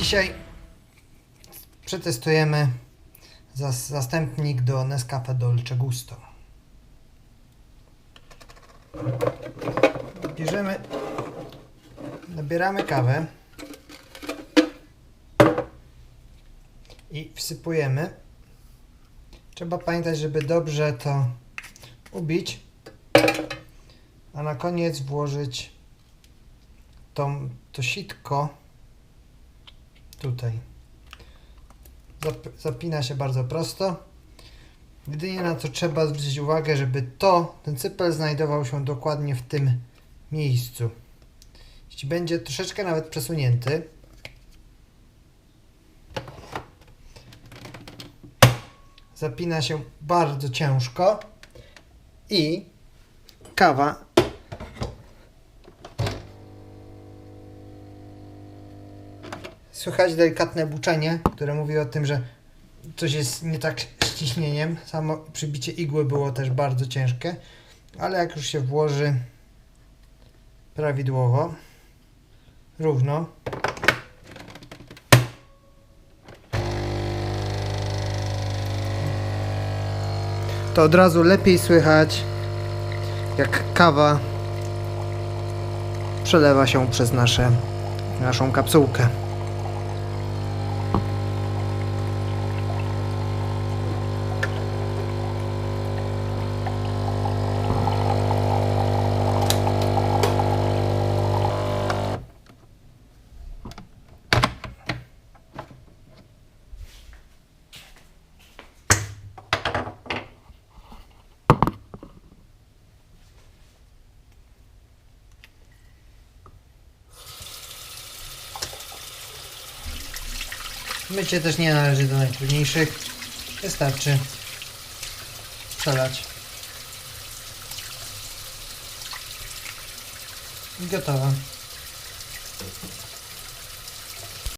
Dzisiaj przetestujemy zas zastępnik do Nescafe Dolce Gusto. Bierzemy, nabieramy kawę i wsypujemy. Trzeba pamiętać, żeby dobrze to ubić, a na koniec włożyć tą, to sitko tutaj. Zap, zapina się bardzo prosto. Jedynie na co trzeba zwrócić uwagę, żeby to, ten cypel znajdował się dokładnie w tym miejscu. Jeśli będzie troszeczkę nawet przesunięty, zapina się bardzo ciężko i kawa Słychać delikatne buczenie, które mówi o tym, że coś jest nie tak z ciśnieniem. Samo przybicie igły było też bardzo ciężkie, ale jak już się włoży prawidłowo, równo, to od razu lepiej słychać, jak kawa przelewa się przez nasze, naszą kapsułkę. Mycie też nie należy do najtrudniejszych. Wystarczy przelać. I.